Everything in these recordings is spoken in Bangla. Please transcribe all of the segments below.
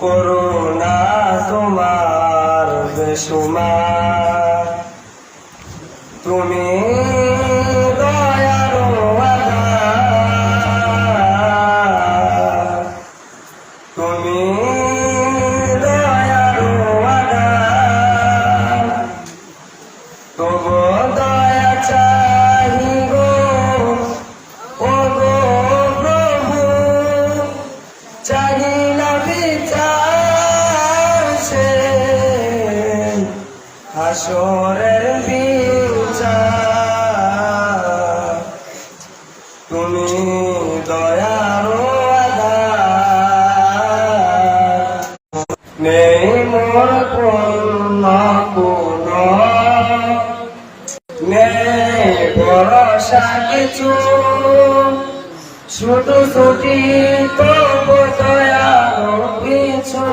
করুণা তোমার বেসুমার তুমি তুমি চাহি না বিচার সে। হাসরের বিচার। তুমি দয়ারো নেই মোর পূর্ণ কোন। নেই ভরসা কিছু। শুধু ছুটি তো কিছু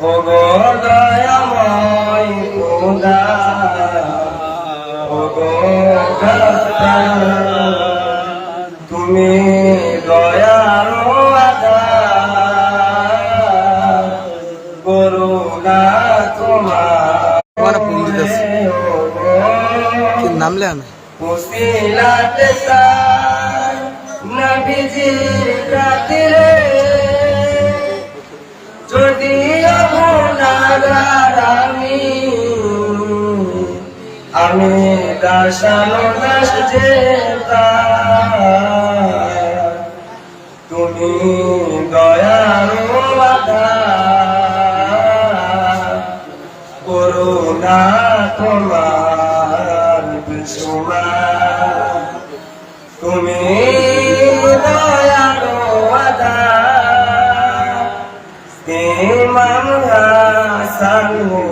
ও গো দয়াময় খোদা ও গো তুমি দয়ারো আদার করুণা তোমার তোমার ফোন নবীজির খাতিরে যদি আমি আমি দাসানো দাস যেতা তুমি আধার করুণা তোমার বিশ্বমান তুমি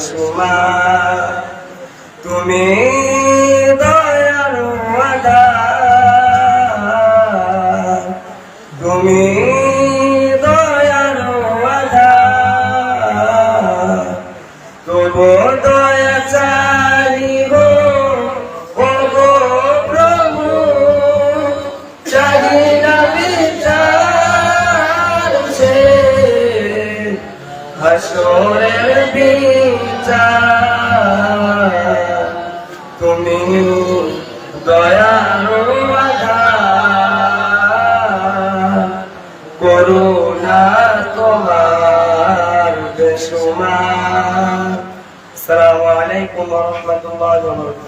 তোমার তুমি দয়ারো তুমি হাসরের বিচার। তুমি দয়ারো করুণা তোমার বেসুমার আসসালামু আলাইকুম রাহমাতুল্লাহি